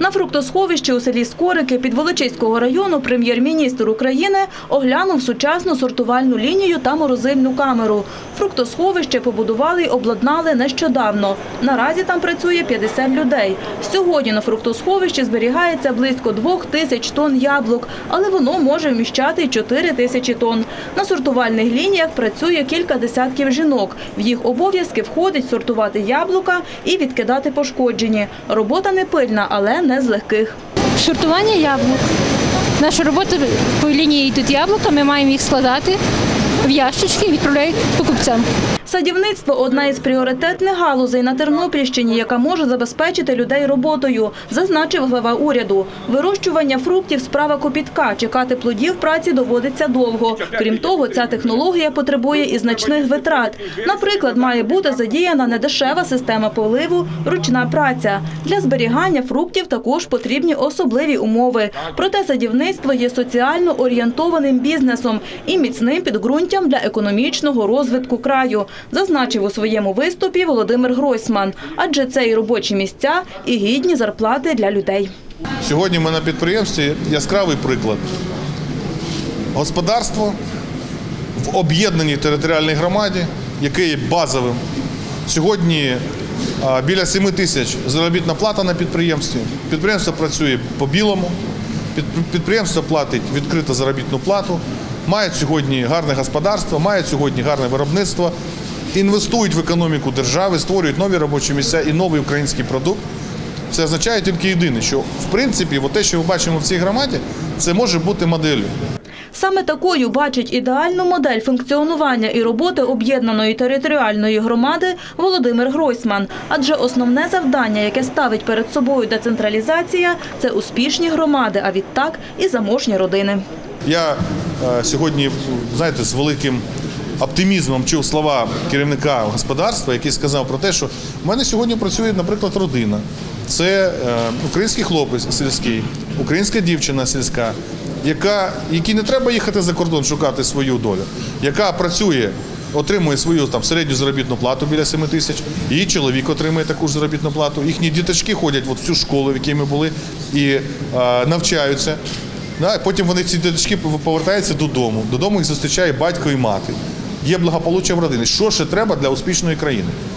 На фруктосховищі у селі Скорики Підволочиського району прем'єр-міністр України оглянув сучасну сортувальну лінію та морозильну камеру. Фруктосховище побудували й обладнали нещодавно. Наразі там працює 50 людей. Сьогодні на фруктосховищі зберігається близько двох тисяч тонн яблук, але воно може вміщати й 4 тисячі тонн. На сортувальних лініях працює кілька десятків жінок. В їх обов'язки входить сортувати яблука і відкидати пошкоджені. Робота не пильна, але не з легких. Сортування яблук. Наша робота по лінії йдуть яблука, ми маємо їх складати в ящички і відправляють покупцям. Садівництво – одна із пріоритетних галузей на Тернопільщині, яка може забезпечити людей роботою, зазначив глава уряду. Вирощування фруктів – справа копітка. Чекати плодів праці доводиться довго. Крім того, ця технологія потребує і значних витрат. Наприклад, має бути задіяна недешева система поливу, ручна праця. Для зберігання фруктів також потрібні особливі умови. Проте садівництво є соціально орієнтованим бізнесом і міцним підґрунтям для економічного розвитку краю, зазначив у своєму виступі Володимир Гройсман. Адже це і робочі місця, і гідні зарплати для людей. Сьогодні ми на підприємстві яскравий приклад. Господарство в об'єднаній територіальній громаді, яке є базовим. Сьогодні біля 7 тисяч заробітна плата на підприємстві. Підприємство працює по білому, підприємство платить відкриту заробітну плату, мають сьогодні гарне господарство, мають сьогодні гарне виробництво, інвестують в економіку держави, створюють нові робочі місця і новий український продукт. Це означає тільки єдине, що в принципі, те, що ми бачимо в цій громаді, це може бути моделлю. Саме такою бачить ідеальну модель функціонування і роботи об'єднаної територіальної громади Володимир Гройсман. Адже основне завдання, яке ставить перед собою децентралізація, це успішні громади, а відтак і заможні родини. Я е, сьогодні, знаєте, з великим оптимізмом чув слова керівника господарства, який сказав про те, що в мене сьогодні працює, наприклад, родина. Це е, український хлопець сільський, українська дівчина сільська, яка, якій не треба їхати за кордон шукати свою долю, яка працює. Отримує свою там середню заробітну плату біля 7 тисяч. Її чоловік отримує таку ж заробітну плату. Їхні діточки ходять в цю школу, в якій ми були, і е, навчаються. Да, потім вони ці діточки повертаються додому. Додому їх зустрічає батько і мати. Є благополуччя в родині. Що ще треба для успішної країни?